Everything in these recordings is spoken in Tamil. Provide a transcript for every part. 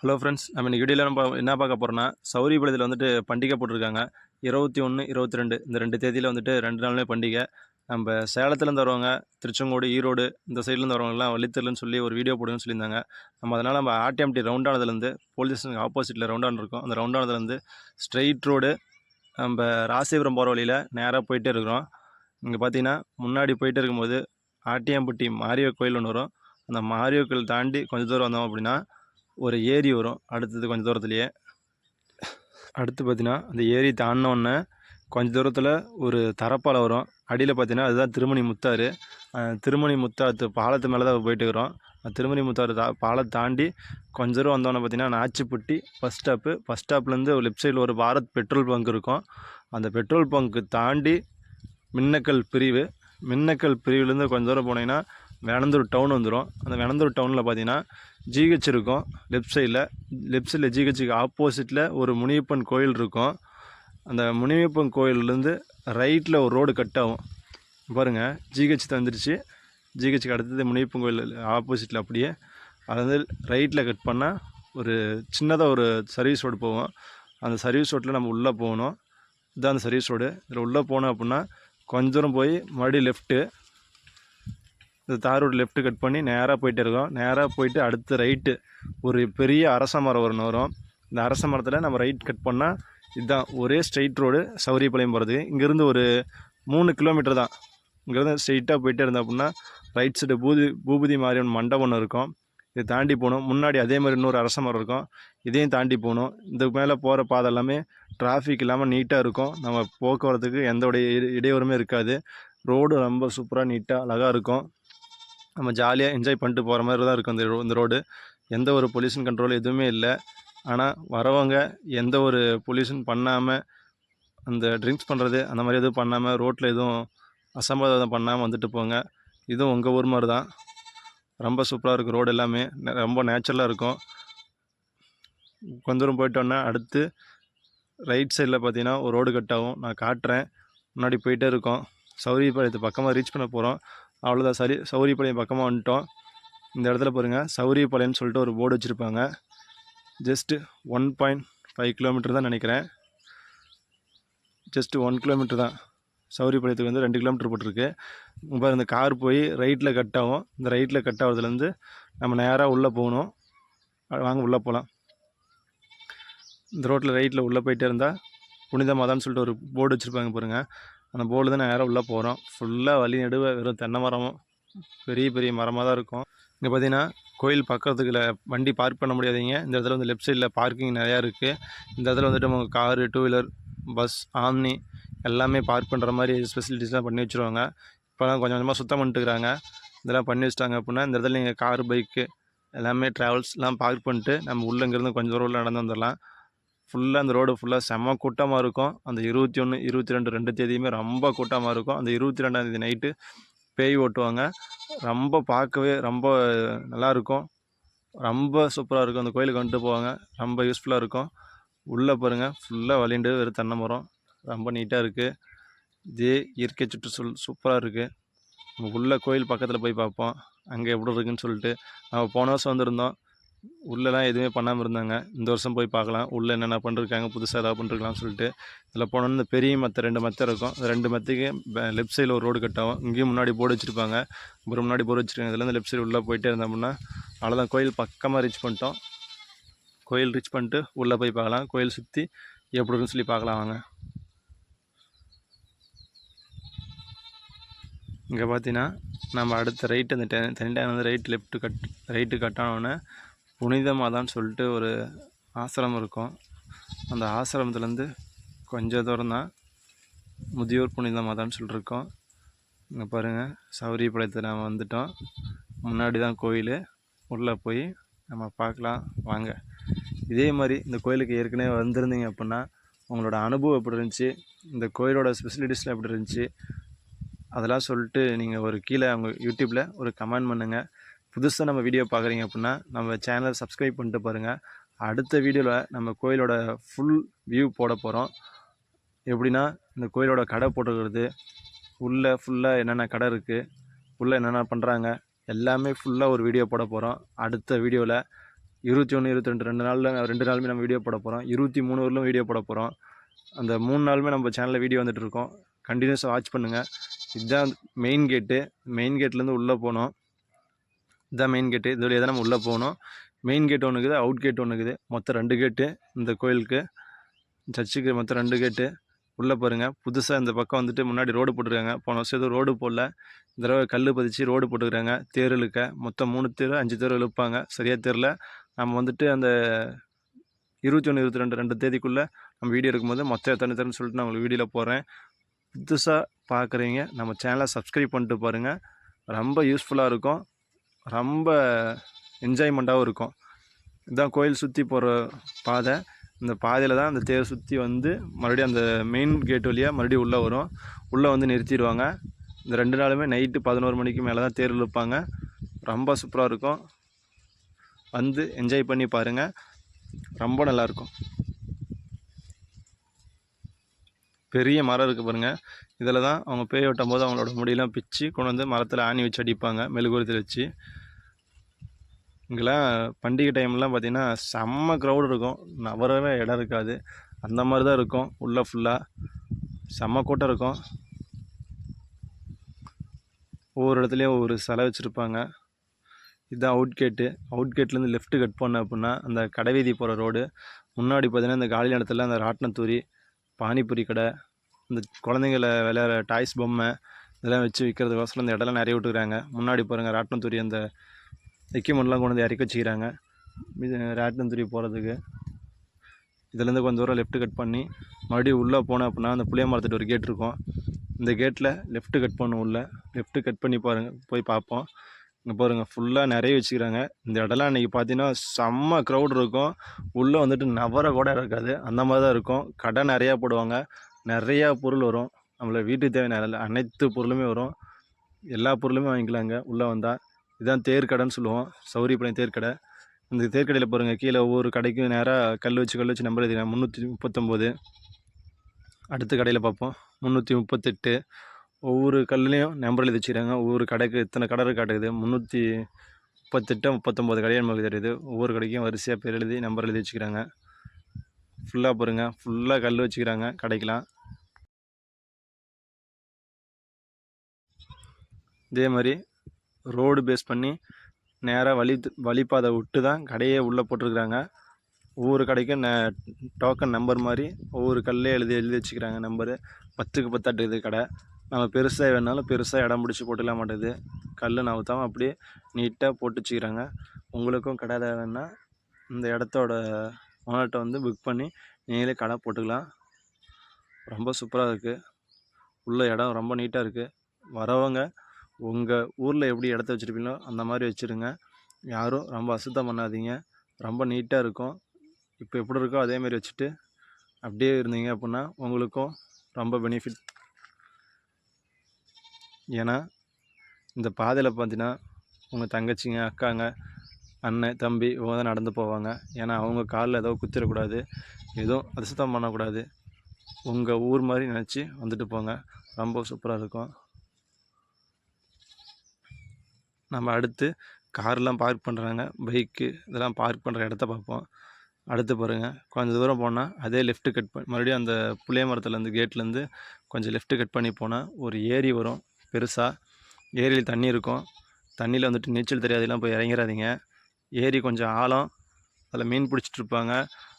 ஹலோ ஃப்ரெண்ட்ஸ் நம்ம இன்றைக்கி வீடியோவில் நம்ம என்ன பார்க்க போகிறோம்னா சௌரிபாளையத்தில் வந்துட்டு பண்டிகை போட்டிருக்காங்க. இருபத்தி ஒன்று இருபத்தி ரெண்டு இந்த ரெண்டு தேதியில் வந்துட்டு ரெண்டு நாளுமே பண்டிகை. நம்ம சேலத்துலேருந்து வருவாங்க திருச்செங்கோடு ஈரோடு இந்த சைட்லேருந்து வரவங்கலாம் வழித்தரலன்னு சொல்லி ஒரு வீடியோ போடுங்கன்னு சொல்லியிருந்தாங்க. நம்ம அதனால் நம்ம ஆர்டிஎம்டி ரவுண்டானதுலேருந்து போலீஸ் ஸ்டேஷனுக்கு ஆப்போசிட்டில் ரவுண்டான் இருக்கும் அந்த ரவுண்டானதுலேருந்து ஸ்ட்ரெயிட் ரோடு நம்ம ராசிபுரம் போகிற வழியில் நேராக போயிட்டே இருக்கிறோம். இங்கே பார்த்தீங்கன்னா முன்னாடி போயிட்டே இருக்கும்போது ஆட்டியாம்பட்டி மாரியோ கோயில் ஒன்று வரும். அந்த மாரியோ கோயில் தாண்டி கொஞ்சம் தூரம் வந்தோம் அப்படின்னா ஒரு ஏரி வரும். அடுத்தது கொஞ்சம் தூரத்துலையே. அடுத்து பார்த்தீங்கன்னா அந்த ஏரி தாண்டினோடனே கொஞ்சம் தூரத்தில் ஒரு தரப்பாலை வரும். அடியில் பார்த்தீங்கன்னா அதுதான் திருமணி முத்தாறு. திருமணி முத்தாத்து பாலத்து மேலே தான் போயிட்டு இருக்கிறோம். திருமணி முத்தாறு தா பாலத்தை தாண்டி கொஞ்ச தூரம் வந்தோன்னே பார்த்தீங்கன்னா நாச்சிப்பட்டி பஸ் ஸ்டாப்பு பஸ் ஸ்டாப்லேருந்து லெஃப்ட் சைடில் ஒரு பாரத் பெட்ரோல் பங்க் இருக்கும். அந்த பெட்ரோல் பங்க்கு தாண்டி மின்னக்கல் பிரிவு. மின்னக்கல் பிரிவுலேருந்து கொஞ்சம் தூரம் போனீங்கன்னா வேணந்தூர் டவுன் வந்துடும் அந்த வேணந்தூர் டவுனில் பார்த்தீங்கன்னா ஜிஹெச் இருக்கும். லெஃப்ட் சைடில் லெஃப்ட் சைடில் ஜிஹெச்சுக்கு ஆப்போசிட்டில் ஒரு முனியப்பன் கோயில் இருக்கும். அந்த முனியப்பன் கோயிலேருந்து ரைட்டில் ஒரு ரோடு கட் ஆகும். பாருங்கள் ஜிஹெச் தந்துருச்சு. ஜிஹெச்சுக்கு அடுத்தது முனியப்பன் கோயில் ஆப்போசிட்டில் அப்படியே அது வந்து ரைட்டில் கட் பண்ணால் ஒரு சின்னதாக ஒரு சர்வீஸ் ரோடு போகும். அந்த சர்வீஸ் ரோட்டில் நம்ம உள்ளே போகணும். இதுதான் அந்த சர்வீஸ் ரோடு இதில் உள்ளே போனோம் அப்படின்னா கொஞ்ச தூரம் போய் மறுபடியும் லெஃப்ட்டு இந்த தார் ரோடு லெஃப்ட் கட் பண்ணி நேராக போயிட்டு இருக்கோம். நேராக போயிட்டு அடுத்து ரைட்டு ஒரு பெரிய அரச மரம் ஒன்று வரும். இந்த அரச மரத்தில் நம்ம ரைட் கட் பண்ணால் இதுதான் ஒரே ஸ்ட்ரைட் ரோடு சௌரியப்பாளையம் போகிறது இங்கேருந்து ஒரு மூணு கிலோமீட்டர் தான். இங்கேருந்து ஸ்ட்ரைட்டாக போயிட்டே இருந்தோம் அப்படின்னா ரைட் சைடு பூதி பூபதி மாரியம்மன் மண்டபம் ஒன்று இருக்கும். இதை தாண்டி போகணும். முன்னாடி அதே மாதிரி இன்னொரு அரச மரம் இருக்கும். இதையும் தாண்டி போகணும். இதுக்கு மேலே போகிற பாதை எல்லாமே டிராஃபிக் இல்லாமல் நீட்டாக இருக்கும். நம்ம போக்குவரத்துக்கு எந்த உடைய இடையூறுமே இருக்காது. ரோடு ரொம்ப சூப்பராக நீட்டாக அழகாக இருக்கும். நம்ம ஜாலியாக என்ஜாய் பண்ணிட்டு போகிற மாதிரி தான் இருக்கும் இந்த ரோ இந்த ரோடு எந்த ஒரு பொல்யூஷன் கண்ட்ரோல் எதுவுமே இல்லை. ஆனால் வரவங்க எந்த ஒரு பொல்யூஷன் பண்ணாமல் அந்த ட்ரிங்க்ஸ் பண்ணுறது அந்த மாதிரி எதுவும் பண்ணாமல் ரோட்டில் எதுவும் அசம்பாதம் பண்ணாமல் வந்துட்டு போங்க. இதுவும் உங்கள் ஊர் மாதிரி தான் ரொம்ப சூப்பராக இருக்கும் ரோடு எல்லாமே. ரொம்ப நேச்சுரலாக இருக்கும். கொஞ்ச தூரம் போயிட்டோன்னா அடுத்து ரைட் சைடில் பார்த்தீங்கன்னா ஒரு ரோடு கட் ஆகும். நான் காட்டுறேன். முன்னாடி போயிட்டே இருக்கோம். சௌரியபாளையத்து பக்கமாக ரீச் பண்ண போகிறோம் அவ்வளோதான் சரி சௌரியப்பாளையம் பக்கமாக வந்துட்டோம். இந்த இடத்துல பாருங்கள் சௌரியபாளையம்னு சொல்லிட்டு ஒரு போர்டு வச்சுருப்பாங்க. Just one point five kilometre தான் நினைக்கிறேன். ஜஸ்ட்டு ஒன் கிலோமீட்டர் தான். சௌரியப்பாளையத்துக்கு வந்து ரெண்டு கிலோமீட்டர் போட்டிருக்கு. இப்போ இந்த கார் போய் ரைட்டில் கட் ஆகும். இந்த ரைட்டில் கட் ஆகிறதுலேருந்து நம்ம நேராக உள்ளே போகணும். வாங்க உள்ளே போகலாம் இந்த ரோட்டில் ரைட்டில் உள்ளே போயிட்டே இருந்தால் புனித மாதான்னு சொல்லிட்டு ஒரு போர்டு வச்சுருப்பாங்க பாருங்கள் அந்த போர்டு தான் நேராக உள்ளே போகிறோம் ஃபுல்லாக வழி நடுவே வெறும் தென்னை மரமும் பெரிய பெரிய மரமாக தான் இருக்கும். இங்கே பார்த்தீங்கன்னா கோயில் பக்கத்துக்குள்ள வண்டி பார்க் பண்ண முடியாதீங்க. இந்த இடத்துல வந்து லெஃப்ட் சைடில் பார்க்கிங் நிறையா இருக்குது இந்த இடத்துல வந்துட்டு நம்ம car two wheeler bus omni எல்லாமே பார்க் பண்ணுற மாதிரி ஸ்பெசிலிட்டிஸ்லாம் பண்ணி வச்சுருவாங்க. இப்போலாம் கொஞ்சம் கொஞ்சமாக சுத்தம் பண்ணிட்டுருக்காங்க. இதெல்லாம் பண்ணி வச்சிட்டாங்க அப்படின்னா இந்த இடத்துல நீங்கள் காரு பைக்கு எல்லாமே ட்ராவல்ஸ்லாம் பார்க் பண்ணிட்டு நம்ம உள்ள இங்கேருந்து கொஞ்சம் தூரம் நடந்து வந்துடலாம் ஃபுல்லாக அந்த ரோடு ஃபுல்லாக செம்ம கூட்டமாக இருக்கும். அந்த இருபத்தி ஒன்று இருபத்தி ரெண்டு ரெண்டு தேதியுமே ரொம்ப கூட்டமாக இருக்கும். அந்த இருபத்தி ரெண்டாம் தேதி நைட்டு பேய் ஓட்டுவாங்க. ரொம்ப பார்க்கவே ரொம்ப நல்லா இருக்கும். ரொம்ப சூப்பராக இருக்கும். அந்த கோயிலுக்கு வந்துட்டு போவாங்க. ரொம்ப யூஸ்ஃபுல்லாக இருக்கும். உள்ளே பாருங்கள் ஃபுல்லாக வழிண்டு வெறும் தென்னை மரம் ரொம்ப நீட்டாக இருக்குது இதே இயற்கை சுற்றுச்சூழல் சூப்பராக இருக்குது நம்ம உள்ள கோயில் பக்கத்தில் போய் பார்ப்போம். அங்கே எப்படி இருக்குன்னு சொல்லிட்டு. நம்ம போன வருஷம் வந்திருந்தோம். உள்ளெலாம் எதுவுமே பண்ணாமல் இருந்தாங்க. இந்த வருஷம் போய் பார்க்கலாம். உள்ளே என்னென்ன பண்ணிருக்காங்க புதுசாக ஏதாவது பண்ணிருக்கலாம்னு சொல்லிட்டு. இதில் போனோன்னு இந்த பெரிய மத்த ரெண்டு மத்த இருக்கும். அந்த ரெண்டு மத்தைக்கு லெஃப்ட் சைடில் ஒரு ரோடு கட்டாகும் இங்கேயும் முன்னாடி போர்டு வச்சுருப்பாங்க. அப்புறம் முன்னாடி போர்டு வச்சுருக்காங்க. இதுலேருந்து லெஃப்ட் சைடு உள்ளே போயிட்டே இருந்தோம்னா அவ்வளோதான் கோயில் பக்கமாக ரீச் பண்ணிட்டோம். கோயில் ரீச் பண்ணிட்டு உள்ளே போய் பார்க்கலாம். கோயில் சுற்றி எப்படி இருக்குன்னு சொல்லி பார்க்கலாம் வாங்க. இங்கே பார்த்தீங்கன்னா நம்ம அடுத்த ரைட்டு அந்த டெ தனி டைம் வந்து right left cut right cut ஆனோடனே புனித மாதான்னு சொல்லிட்டு ஒரு ஆசிரமம் இருக்கும். அந்த ஆசிரமத்துலேருந்து கொஞ்சம் தூரம் தான் முதியோர் புனித மாதான்னு இங்கே பாருங்கள் சௌரியபாளையத்தில் நாம் வந்துட்டோம். முன்னாடி தான் கோயில். உள்ளே போய் நம்ம பார்க்கலாம். வாங்க. இதே மாதிரி இந்த கோயிலுக்கு ஏற்கனவே வந்திருந்தீங்க அப்படின்னா உங்களோட அனுபவம் எப்படி இருந்துச்சு? இந்த கோயிலோட ஸ்பெசிலிட்டிஸ்லாம் எப்படி இருந்துச்சு? அதெல்லாம் சொல்லிட்டு நீங்கள் ஒரு கீழே அவங்க யூடியூப்பில் ஒரு கமெண்ட் பண்ணுங்கள் புதுசாக நம்ம வீடியோ பார்க்குறீங்க அப்படின்னா நம்ம சேனலை சப்ஸ்கிரைப் பண்ணிட்டு பாருங்கள் அடுத்த வீடியோவில் நம்ம கோயிலோட ஃபுல் வியூ போட போகிறோம் எப்படின்னா இந்த கோயிலோட கடை போட்டுக்கிறது உள்ளே ஃபுல்லாக என்னென்ன கடை இருக்குது உள்ளே என்னென்ன பண்ணுறாங்க எல்லாமே ஃபுல்லாக ஒரு வீடியோ போட போகிறோம் அடுத்த வீடியோவில் இருபத்தி ஒன்று இருபத்தி ரெண்டு ரெண்டு நாளில் ரெண்டு நாளுமே நம்ம வீடியோ போட போகிறோம் இருபத்தி மூணு வரலும் வீடியோ போட போகிறோம் அந்த மூணு நாளுமே நம்ம சேனலில் வீடியோ வந்துட்டுருக்கோம் கண்டினியூஸாக வாட்ச் பண்ணுங்கள் இதுதான் மெயின் கேட்டு மெயின் கேட்லேருந்து உள்ளே போகணும் இதுதான் மெயின் கேட்டு இது வழியாக தான் நம்ம உள்ளே போகணும். மெயின் கேட் ஒன்று இருக்குது அவுட் கேட் ஒன்று இருக்குது. மொத்தம் ரெண்டு கேட்டு இந்த கோயிலுக்கு. சர்ச்சுக்கு மொத்தம் ரெண்டு கேட்டு உள்ளே பாருங்கள் புதுசாக இந்த பக்கம் வந்துட்டு முன்னாடி ரோடு போட்டிருக்காங்க. போன வருஷம் எதுவும் ரோடு போடல. இந்த தடவை கல் பதிச்சு ரோடு போட்டுக்கிறாங்க தேர் இழுக்க. மொத்தம் மூணு தேர் அஞ்சு தேர் இழுப்பாங்க. சரியாக தெரில நம்ம வந்துட்டு அந்த இருபத்தி ஒன்று இருபத்தி ரெண்டு ரெண்டு தேதிக்குள்ளே நம்ம வீடியோ எடுக்கும்போது மொத்தம் எத்தனை தேர்னு சொல்லிட்டு நான் உங்களுக்கு வீடியோவில் போகிறேன் புதுசாக பார்க்குறீங்க நம்ம சேனலை சப்ஸ்கிரைப் பண்ணிட்டு பாருங்கள் ரொம்ப யூஸ்ஃபுல்லாக இருக்கும். ரொம்ப என்ஜாய்மெண்ட்டாகவும் இருக்கும். இதுதான் கோயில் சுற்றி போகிற பாதை. இந்த பாதையில் தான் அந்த தேர் சுற்றி வந்து மறுபடியும் அந்த மெயின் கேட் வழியாக மறுபடியும் உள்ளே வரும். உள்ளே வந்து நிறுத்திடுவாங்க. இந்த ரெண்டு நாளுமே நைட்டு பதினோரு மணிக்கு மேலே தான் தேர் இழுப்பாங்க. ரொம்ப சூப்பராக இருக்கும். வந்து என்ஜாய் பண்ணி பாருங்கள் ரொம்ப நல்லாயிருக்கும் பெரிய மரம் இருக்குது பாருங்கள் இதில் தான் அவங்க பேய் ஓட்டும் போது அவங்களோட முடியெல்லாம் பிச்சு கொண்டு வந்து மரத்தில் ஆணி வச்சு அடிப்பாங்க மெழுகுரத்தில் வச்சு. இங்கெல்லாம் பண்டிகை டைம்லாம் பார்த்தீங்கன்னா செம்ம க்ரௌடு இருக்கும். நவரவே இடம் இருக்காது. அந்த மாதிரி தான் இருக்கும். உள்ளே ஃபுல்லாக செம்ம கூட்டம் இருக்கும். ஒவ்வொரு இடத்துலையும் ஒவ்வொரு சிலை வச்சுருப்பாங்க. இதுதான் அவுட் கேட்டு அவுட் கேட்லேருந்து லெஃப்ட்டு கட் பண்ண அப்படின்னா அந்த கடைவீதி போகிற ரோடு முன்னாடி பார்த்தீங்கன்னா இந்த காலி இடத்துல அந்த ராட்டினத்தூரி பானிபூரி கடை இந்த குழந்தைங்கள விளையாடுற டாய்ஸ் பொம்மை இதெல்லாம் வச்சு விற்கிறதுக்கோசரம் இந்த இடம்லாம் நிறைய விட்டுக்கிறாங்க. முன்னாடி பாருங்கள் ராட்டினத்தூரி அந்த எக்யூப்மெண்ட்லாம் கொண்டு வந்து இறக்கி வச்சுக்கிறாங்க. இது ராட்டினத்தூரி போகிறதுக்கு இதுலேருந்து கொஞ்சம் தூரம் லெஃப்ட் கட் பண்ணி மறுபடியும் உள்ளே போனோம் அப்படின்னா அந்த புளிய மரத்துட்டு ஒரு கேட் இருக்கும். இந்த கேட்டில் லெஃப்ட் கட் பண்ணும் உள்ளே. லெஃப்ட் கட் பண்ணி பாருங்கள் போய் பார்ப்போம். இங்கே பாருங்கள் ஃபுல்லாக நிறைய வச்சுக்கிறாங்க. இந்த இடம்லாம் இன்றைக்கி பார்த்தீங்கன்னா செம்ம க்ரௌட் இருக்கும். உள்ளே வந்துட்டு நவர கூட இருக்காது. அந்த மாதிரி தான் இருக்கும். கடை நிறையா போடுவாங்க. நிறையா பொருள் வரும். நம்மள வீட்டுக்கு தேவையான அனைத்து பொருளுமே வரும். எல்லா பொருளுமே வாங்கிக்கலாங்க. உள்ளே வந்தால் இதுதான் தேர் கடைன்னு சொல்லுவோம். சௌரியப்பாளையம் தேர்க்கடை. இந்த தேர் கடையில் பாருங்கள் கீழே ஒவ்வொரு கடைக்கும் நேராக கல் வச்சு கல் வச்சு நம்பர் எழுதிக்கிறேன் முந்நூற்றி முப்பத்தொம்போது. அடுத்த கடையில் பார்ப்போம். முந்நூற்றி முப்பத்தெட்டு. ஒவ்வொரு கல்லுலேயும் நம்பர் எழுதி வச்சுக்கிறாங்க ஒவ்வொரு கடைக்கு இத்தனை கடை காட்டுது. முந்நூற்றி முப்பத்தெட்டு முப்பத்தொம்போது கடையை நமக்கு தெரியுது. ஒவ்வொரு கடைக்கும் வரிசையாக பேர் எழுதி நம்பர் எழுதி வச்சுக்கிறாங்க. ஃபுல்லாக பாருங்கள் ஃபுல்லாக கல் வச்சுக்கிறாங்க. கடைக்கெலாம் இதே மாதிரி ரோடு பேஸ் பண்ணி நேராக வழி வழிப்பாதை விட்டு தான் கடையே உள்ளே போட்டிருக்கிறாங்க. ஒவ்வொரு கடைக்கும் ந டோக்கன் நம்பர் மாதிரி ஒவ்வொரு கல்லே எழுதி எழுதி வச்சுக்கிறாங்க நம்பரு பத்துக்கு பத்தாட்டு இது கடை. நம்ம பெருசாக வேணாலும் பெருசாக இடம் பிடிச்சி போட்டுக்கலாம் மாட்டேது கல் நவுத்தாமல் அப்படியே நீட்டாக போட்டு வச்சுக்கிறாங்க. உங்களுக்கும் கடை தேவைன்னா இந்த இடத்தோட ஓனர்கிட்ட வந்து புக் பண்ணி நீங்களே கடை போட்டுக்கலாம். ரொம்ப சூப்பராக இருக்குது உள்ள இடம் ரொம்ப நீட்டாக இருக்குது வரவங்க உங்கள் ஊரில் எப்படி இடத்த வச்சுருப்பீங்களோ அந்த மாதிரி வச்சுருங்க. யாரும் ரொம்ப அசுத்தம் பண்ணாதீங்க. ரொம்ப நீட்டாக இருக்கும். இப்போ எப்படி இருக்கோ அதே மாதிரி வச்சுட்டு அப்படியே இருந்தீங்க அப்படின்னா உங்களுக்கும் ரொம்ப பெனிஃபிட் ஏன்னா இந்த பாதையில் பார்த்தீங்கன்னா உங்கள் தங்கச்சிங்க அக்காங்க அண்ணன் தம்பி இவங்க தான் நடந்து போவாங்க. ஏன்னா அவங்க காலில் ஏதோ குத்திடக்கூடாது. எதுவும் அசுத்தம் பண்ணக்கூடாது. உங்கள் ஊர் மாதிரி நினச்சி வந்துட்டு போங்க. ரொம்ப சூப்பராக இருக்கும். நம்ம அடுத்து கார்லாம் பார்க் பண்ணுறாங்க பைக்கு இதெல்லாம் பார்க் பண்ணுற இடத்த பார்ப்போம். அடுத்து பாருங்கள் கொஞ்சம் தூரம் போனால் அதே லெஃப்ட்டு கட் பண்ணி மறுபடியும் அந்த புளிய மரத்துலேருந்து கேட்லேருந்து கொஞ்சம் லெஃப்ட்டு கட் பண்ணி போனால் ஒரு ஏரி வரும் பெருசாக ஏரியில் தண்ணி இருக்கும். தண்ணியில் வந்துட்டு நீச்சல் தெரியாதெல்லாம் போய் இறங்கிறாதீங்க ஏரி கொஞ்சம் ஆழம். அதில் மீன் பிடிச்சிட்டு இருப்பாங்க.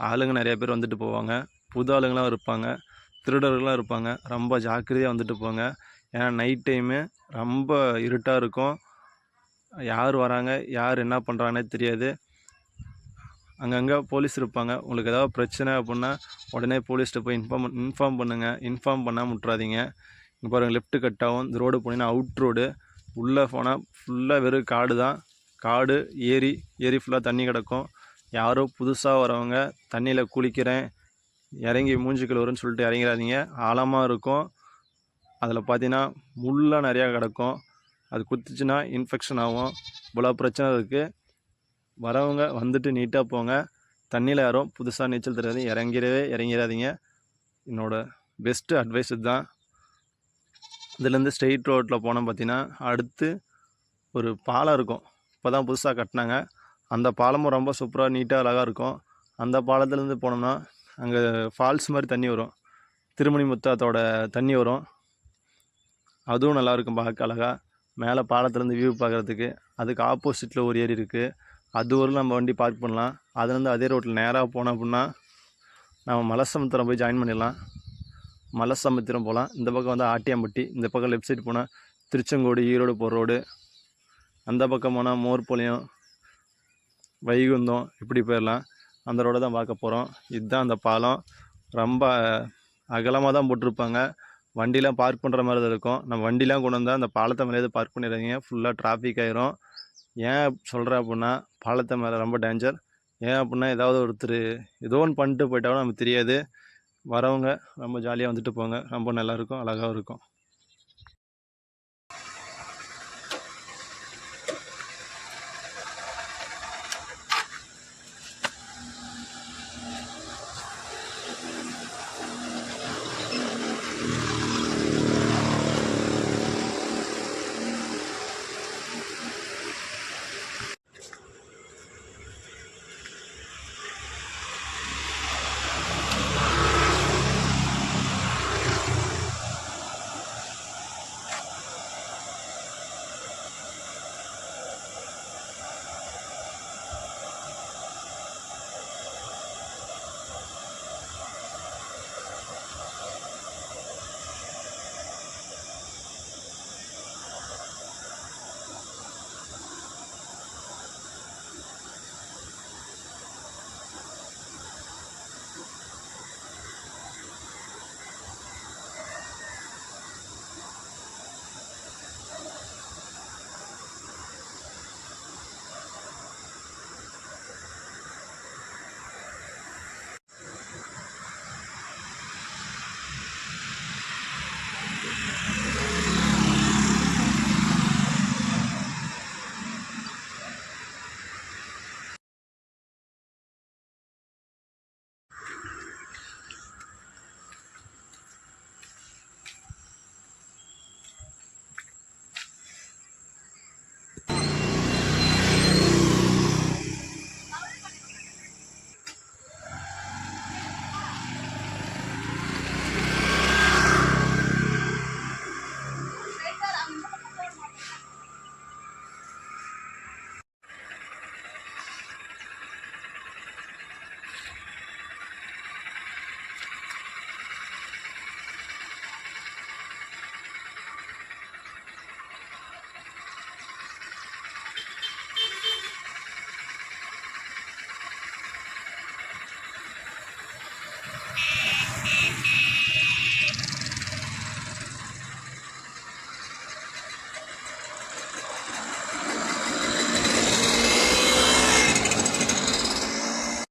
ஆளுங்க நிறைய பேர் வந்துட்டு போவாங்க. புது ஆளுங்களாம் இருப்பாங்க. திருடர்கள்லாம் இருப்பாங்க. ரொம்ப ஜாக்கிரதையாக வந்துட்டு போங்க. ஏன்னா நைட் டைமு ரொம்ப இருட்டாக இருக்கும். யார் வராங்க யார் என்ன பண்ணுறாங்கன்னே தெரியாது. அங்கங்கே போலீஸ் இருப்பாங்க. உங்களுக்கு ஏதாவது பிரச்சனை அப்படின்னா உடனே போலீஸ்கிட்ட போய் இன்ஃபார்ம் இன்ஃபார்ம் பண்ணுங்கள் இன்ஃபார்ம் பண்ணால் விட்றாதீங்க இங்கே பாருங்கள் லெஃப்ட்டு கட் ஆகும். இந்த ரோடு போனீங்கன்னா அவுட் ரோடு உள்ளே போனால் ஃபுல்லாக வெறும் காடு தான். காடு ஏரி ஏரி ஃபுல்லாக தண்ணி கிடக்கும். யாரோ புதுசாக வரவங்க தண்ணியில் குளிக்கிறேன் இறங்கி மூஞ்சிக்கல் வரும்னு சொல்லிட்டு இறங்கிறாதீங்க ஆழமாக இருக்கும். அதில் பார்த்தீங்கன்னா முள்ளாக நிறையா கிடக்கும். அது குத்துச்சுன்னா இன்ஃபெக்ஷன் ஆகும். இவ்வளோ பிரச்சனை இருக்குது வரவங்க வந்துட்டு நீட்டாக போங்க. தண்ணியில் யாரும் புதுசாக நீச்சல் தெரியாது. இறங்கிடவே இறங்கிடாதீங்க. என்னோடய பெஸ்ட்டு அட்வைஸ் இதுதான். இதுலேருந்து ஸ்ட்ரெயிட் ரோட்டில் போனோம் பார்த்தீங்கன்னா அடுத்து ஒரு பாலம் இருக்கும். இப்போ தான் புதுசாக கட்டினாங்க. அந்த பாலமும் ரொம்ப சூப்பராக நீட்டாக அழகாக இருக்கும். அந்த பாலத்துலேருந்து போனோம்னா அங்கே ஃபால்ஸ் மாதிரி தண்ணி வரும். திருமணி முத்தாத்தோட தண்ணி வரும். அதுவும் நல்லாயிருக்கும் பார்க்க அழகா. மேலே பாலத்துலேருந்து வியூ பார்க்குறதுக்கு. அதுக்கு ஆப்போசிட்டில் ஒரு ஏரி இருக்குது அது ஒரு நம்ம வண்டி பார்க் பண்ணலாம். அதுலேருந்து அதே ரோட்டில் நேராக போனோம் அப்படின்னா நம்ம மலசமுத்திரம் போய் ஜாயின் பண்ணிடலாம். மலசமுத்திரம் போகலாம். இந்த பக்கம் வந்து ஆட்டியாம்பட்டி இந்த பக்கம் லெஃப்ட் சைடு போனால் திருச்செங்கோடு ஈரோடு போகிற ரோடு அந்த பக்கம் போனால் மோர்பாளையம் வைகுந்தம் இப்படி போயிடலாம். அந்த ரோடை தான் பார்க்க போகிறோம் இதுதான் அந்த பாலம். ரொம்ப அகலமாக தான் போட்டிருப்பாங்க. வண்டிலாம் பார்க் பண்ணுற மாதிரி தான் இருக்கும். நம்ம வண்டிலாம் கொண்டு வந்தால் அந்த பாலத்தை மேலே பார்க் பண்ணிடுறீங்க ஃபுல்லாக டிராஃபிக் ஆயிரும். ஏன் சொல்கிறேன் அப்படின்னா பாலத்தை மேலே ரொம்ப டேஞ்சர் ஏன் அப்படின்னா ஏதாவது ஒருத்தர் ஏதோ ஒன்று பண்ணிட்டு போயிட்டாலும் நமக்கு தெரியாது. வரவங்க ரொம்ப ஜாலியாக வந்துட்டு போங்க. ரொம்ப நல்லாயிருக்கும் அழகாகவும் இருக்கும்.